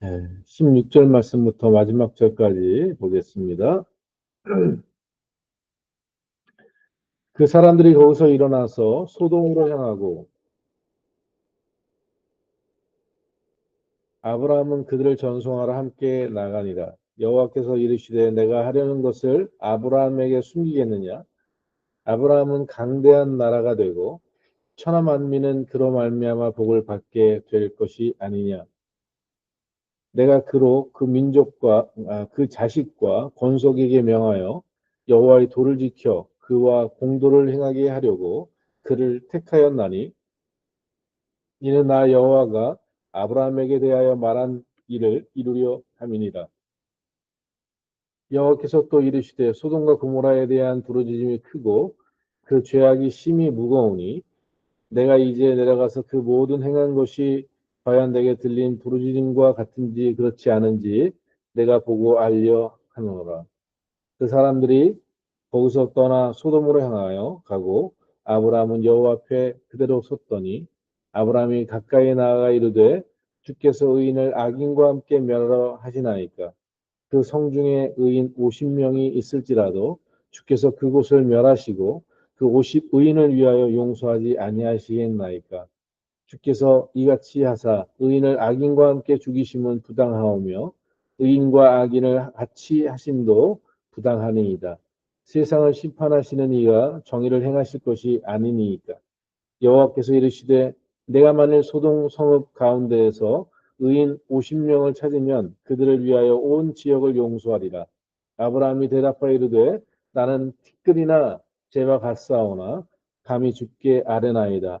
네, 16절 말씀부터 마지막 절까지 보겠습니다. 그 사람들이 거기서 일어나서 소돔으로 향하고 아브라함은 그들을 전송하러 함께 나가니라. 여호와께서 이르시되 내가 하려는 것을 아브라함에게 숨기겠느냐? 아브라함은 강대한 나라가 되고 천하 만민은 그로 말미암아 복을 받게 될 것이 아니냐? 내가 그로 그 민족과 아, 그 자식과 권속에게 명하여 여호와의 도를 지켜 그와 공도를 행하게 하려고 그를 택하였나니 이는 나 여호와가 아브라함에게 대하여 말한 일을 이루려 함이니라. 여호와께서 또 이르시되 소돔과 고모라에 대한 부르짖음이 크고 그 죄악이 심히 무거우니 내가 이제 내려가서 그 모든 행한 것이 과연 내게 들린 부르짖음과 같은지 그렇지 않은지 내가 보고 알려 하노라. 그 사람들이 거기서 떠나 소돔으로 향하여 가고 아브라함은 여호와 앞에 그대로 섰더니 아브라함이 가까이 나아가 이르되 주께서 의인을 악인과 함께 멸하러 하시나이까 그 성중에 의인 50명이 있을지라도 주께서 그곳을 멸하시고 그 50 의인을 위하여 용서하지 아니하시겠나이까 주께서 이같이 하사 의인을 악인과 함께 죽이심은 부당하오며 의인과 악인을 같이 하심도 부당하니이다. 세상을 심판하시는 이가 정의를 행하실 것이 아니니이까. 여호와께서 이르시되 내가 만일 소동 성읍 가운데에서 의인 50명을 찾으면 그들을 위하여 온 지역을 용서하리라. 아브라함이 대답하여 이르되 나는 티끌이나 재와 같사오나 감히 죽게 아뢰나이다.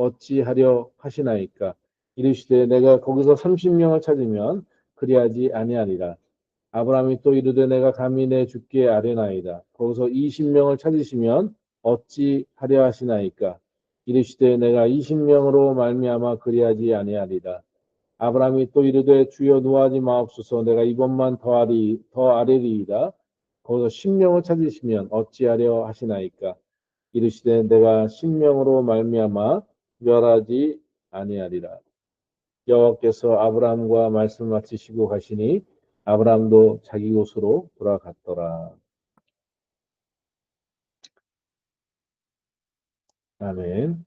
어찌하려 하시나이까 이르시되 내가 거기서 30명을 찾으면 그리하지 아니하리라. 아브라함이 또 이르되 내가 감히 내 주께 아뢰나이다. 거기서 20명을 찾으시면 어찌 하려 하시나이까 이르시되 내가 20명으로 말미암아 그리하지 아니하리라. 아브라함이 또 이르되 주여 노하지 마옵소서 내가 이번만 더하리 더 아뢰리이다. 거기서 10명을 찾으시면 어찌하려 하시나이까 이르시되 내가 10명으로 말미암아 멸하지 아니하리라. 여호와께서 아브라함과 말씀 마치시고 가시니 아브라함도 자기 곳으로 돌아갔더라. 아멘.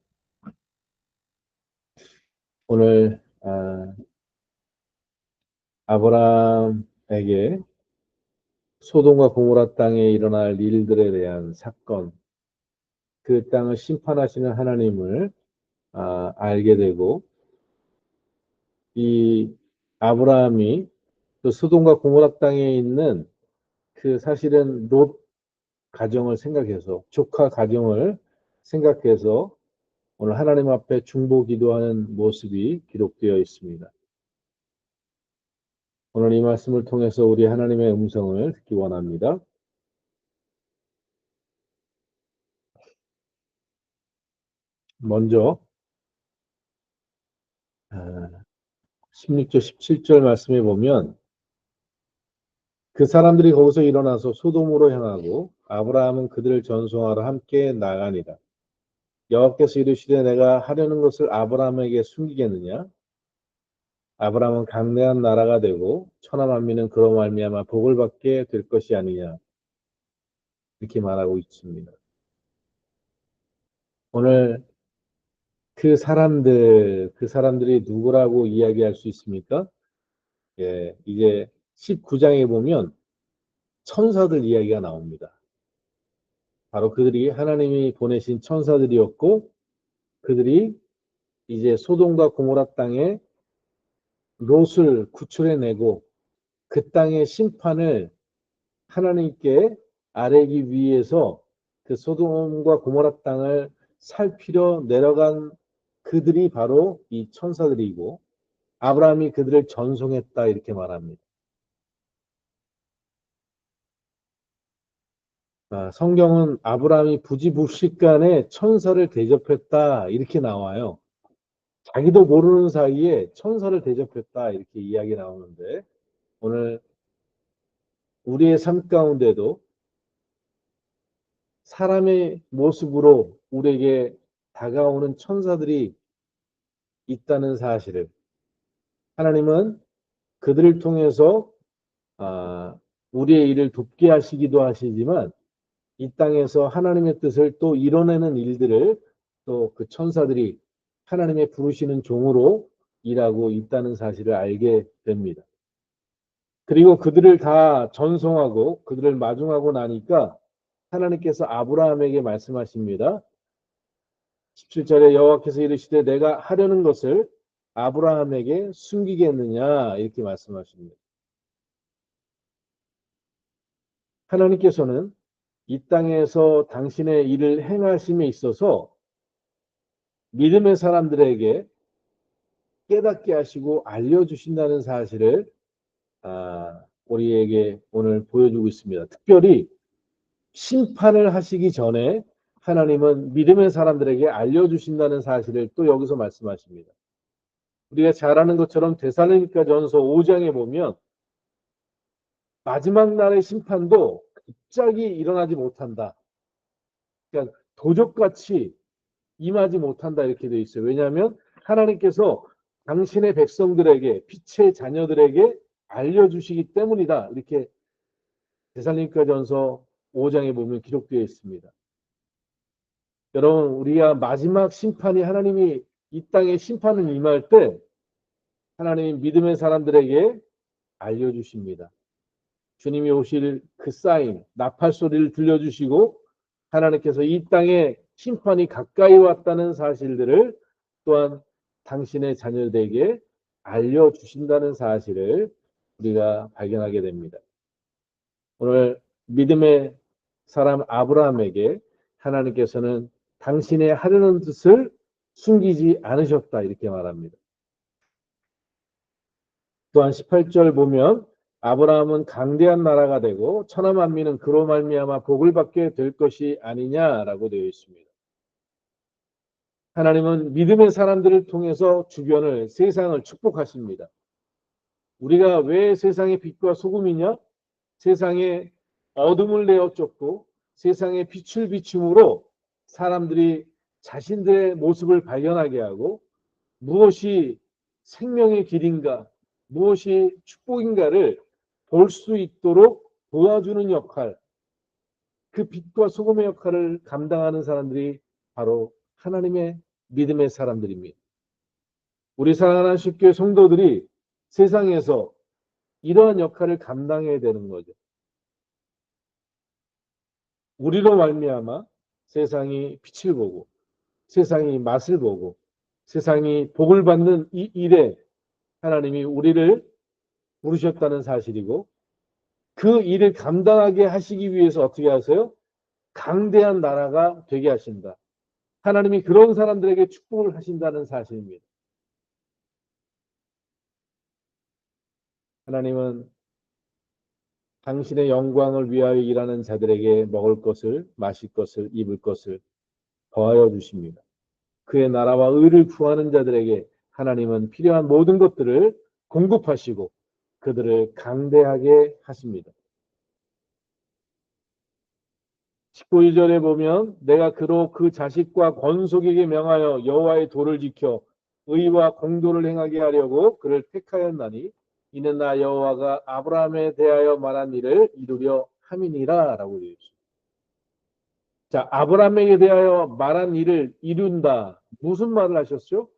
오늘 아, 아브라함에게 소돔과 고모라 땅에 일어날 일들에 대한 사건, 그 땅을 심판하시는 하나님을 아, 알게 되고 이 아브라함이 그 소돔과 고모라 땅에 있는 그 사실은 롯 가정을 생각해서 조카 가정을 생각해서 오늘 하나님 앞에 중보 기도하는 모습이 기록되어 있습니다. 오늘 이 말씀을 통해서 우리 하나님의 음성을 듣기 원합니다. 먼저 16절, 아, 17절 말씀에 보면 그 사람들이 거기서 일어나서 소돔으로 향하고 아브라함은 그들을 전송하러 함께 나가니라. 여호와께서 이르시되 내가 하려는 것을 아브라함에게 숨기겠느냐? 아브라함은 강대한 나라가 되고 천하 만민은 그로 말미암아 복을 받게 될 것이 아니냐. 이렇게 말하고 있습니다. 오늘 그 사람들, 그 사람들이 누구라고 이야기할 수 있습니까? 예, 이제 19장에 보면 천사들 이야기가 나옵니다. 바로 그들이 하나님이 보내신 천사들이었고 그들이 이제 소돔과 고모라 땅에 롯을 구출해내고 그 땅의 심판을 하나님께 아뢰기 위해서 그 소돔과 고모라 땅을 살피려 내려간 그들이 바로 이 천사들이고 아브라함이 그들을 전송했다 이렇게 말합니다. 아, 성경은 아브라함이 부지부식간에 천사를 대접했다 이렇게 나와요. 자기도 모르는 사이에 천사를 대접했다 이렇게 이야기 나오는데 오늘 우리의 삶 가운데도 사람의 모습으로 우리에게 다가오는 천사들이 있다는 사실을 하나님은 그들을 통해서 아, 우리의 일을 돕게 하시기도 하시지만 이 땅에서 하나님의 뜻을 또 이뤄내는 일들을 또 그 천사들이 하나님의 부르시는 종으로 일하고 있다는 사실을 알게 됩니다. 그리고 그들을 다 전송하고 그들을 마중하고 나니까 하나님께서 아브라함에게 말씀하십니다. 17절에 여호와께서 이르시되 내가 하려는 것을 아브라함에게 숨기겠느냐 이렇게 말씀하십니다. 하나님께서는 이 땅에서 당신의 일을 행하심에 있어서 믿음의 사람들에게 깨닫게 하시고 알려주신다는 사실을 아, 우리에게 오늘 보여주고 있습니다. 특별히 심판을 하시기 전에 하나님은 믿음의 사람들에게 알려주신다는 사실을 또 여기서 말씀하십니다. 우리가 잘 아는 것처럼 데살로니가 전서 5장에 보면 마지막 날의 심판도 갑자기 일어나지 못한다. 그러니까 도적같이 임하지 못한다 이렇게 되어 있어요. 왜냐하면 하나님께서 당신의 백성들에게 빛의 자녀들에게 알려주시기 때문이다. 이렇게 데살로니가 전서 5장에 보면 기록되어 있습니다. 여러분 우리가 마지막 심판이 하나님이 이 땅에 심판을 임할 때 하나님 믿음의 사람들에게 알려주십니다. 주님이 오실 그 사인, 나팔 소리를 들려주시고 하나님께서 이 땅에 심판이 가까이 왔다는 사실들을 또한 당신의 자녀들에게 알려주신다는 사실을 우리가 발견하게 됩니다. 오늘 믿음의 사람 아브라함에게 하나님께서는 당신의 하려는 뜻을 숨기지 않으셨다 이렇게 말합니다. 또한 18절 보면 아브라함은 강대한 나라가 되고 천하 만민은 그로 말미암아 복을 받게 될 것이 아니냐라고 되어 있습니다. 하나님은 믿음의 사람들을 통해서 주변을 세상을 축복하십니다. 우리가 왜 세상의 빛과 소금이냐? 세상에 어둠을 내어 쫓고 세상의 빛을 비춤으로 사람들이 자신들의 모습을 발견하게 하고 무엇이 생명의 길인가, 무엇이 축복인가를 볼 수 있도록 도와주는 역할, 그 빛과 소금의 역할을 감당하는 사람들이 바로 하나님의 믿음의 사람들입니다. 우리 사랑하는 십교회 성도들이 세상에서 이러한 역할을 감당해야 되는 거죠. 우리로 말미암아 세상이 빛을 보고 세상이 맛을 보고 세상이 복을 받는 이 일에 하나님이 우리를 부르셨다는 사실이고 그 일을 감당하게 하시기 위해서 어떻게 하세요? 강대한 나라가 되게 하신다. 하나님이 그런 사람들에게 축복을 하신다는 사실입니다. 하나님은 당신의 영광을 위하여 일하는 자들에게 먹을 것을, 마실 것을, 입을 것을 더하여 주십니다. 그의 나라와 의를 구하는 자들에게 하나님은 필요한 모든 것들을 공급하시고 그들을 강대하게 하십니다. 19절에 보면 내가 그로 그 자식과 권속에게 명하여 여호와의 도를 지켜 의와 공도를 행하게 하려고 그를 택하였나니 이는 나 여호와가 아브라함에 대하여 말한 일을 이루려 함이니라 라고 되어 있습니다. 자, 아브라함에게 대하여 말한 일을 이룬다. 무슨 말을 하셨죠?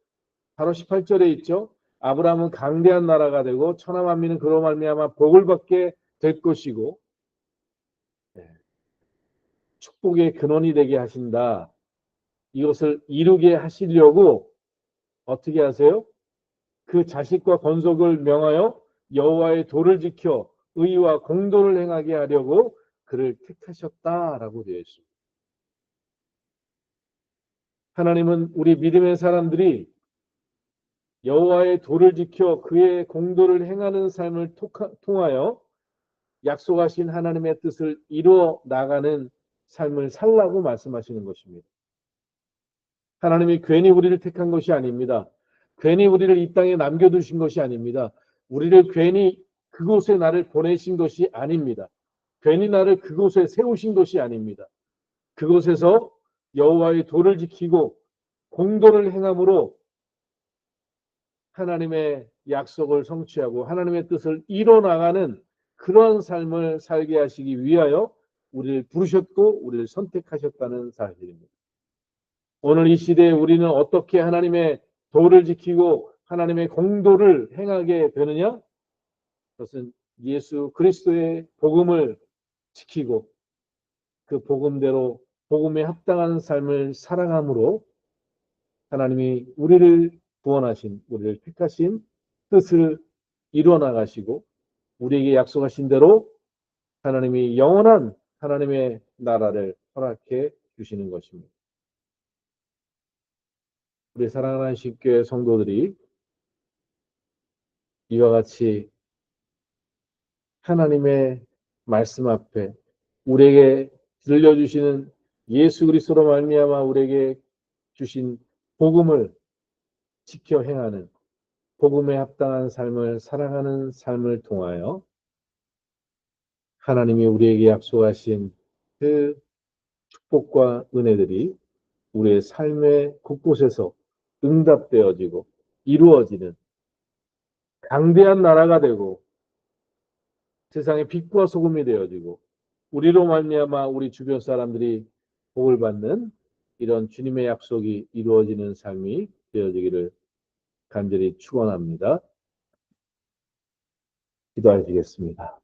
바로 18절에 있죠. 아브라함은 강대한 나라가 되고 천하 만민은 그로 말미암아 복을 받게 될 것이고 네. 축복의 근원이 되게 하신다. 이것을 이루게 하시려고 어떻게 하세요? 그 자식과 권속을 명하여 여호와의 도를 지켜 의와 공도를 행하게 하려고 그를 택하셨다라고 되어 있습니다. 하나님은 우리 믿음의 사람들이 여호와의 도를 지켜 그의 공도를 행하는 삶을 통하여 약속하신 하나님의 뜻을 이루어 나가는 삶을 살라고 말씀하시는 것입니다. 하나님이 괜히 우리를 택한 것이 아닙니다. 괜히 우리를 이 땅에 남겨두신 것이 아닙니다. 우리를 괜히 그곳에 나를 보내신 것이 아닙니다. 괜히 나를 그곳에 세우신 것이 아닙니다. 그곳에서 여호와의 도를 지키고 공도를 행함으로 하나님의 약속을 성취하고 하나님의 뜻을 이뤄나가는 그런 삶을 살게 하시기 위하여 우리를 부르셨고 우리를 선택하셨다는 사실입니다. 오늘 이 시대에 우리는 어떻게 하나님의 도를 지키고 하나님의 공도를 행하게 되느냐? 그것은 예수 그리스도의 복음을 지키고 그 복음대로 복음에 합당한 삶을 살아감으로 하나님이 우리를 구원하신 우리를 택하신 뜻을 이루어 나가시고 우리에게 약속하신 대로 하나님이 영원한 하나님의 나라를 허락해 주시는 것입니다. 우리 사랑하는 십교회 성도들이 이와 같이 하나님의 말씀 앞에 우리에게 들려주시는 예수 그리스도로 말미암아 우리에게 주신 복음을 지켜 행하는 복음에 합당한 삶을 살아가는 삶을 통하여 하나님이 우리에게 약속하신 그 축복과 은혜들이 우리의 삶의 곳곳에서 응답되어지고 이루어지는 강대한 나라가 되고 세상의 빛과 소금이 되어지고 우리로 말미암아 우리 주변 사람들이 복을 받는 이런 주님의 약속이 이루어지는 삶이 되어지기를 간절히 축원합니다. 기도하시겠습니다.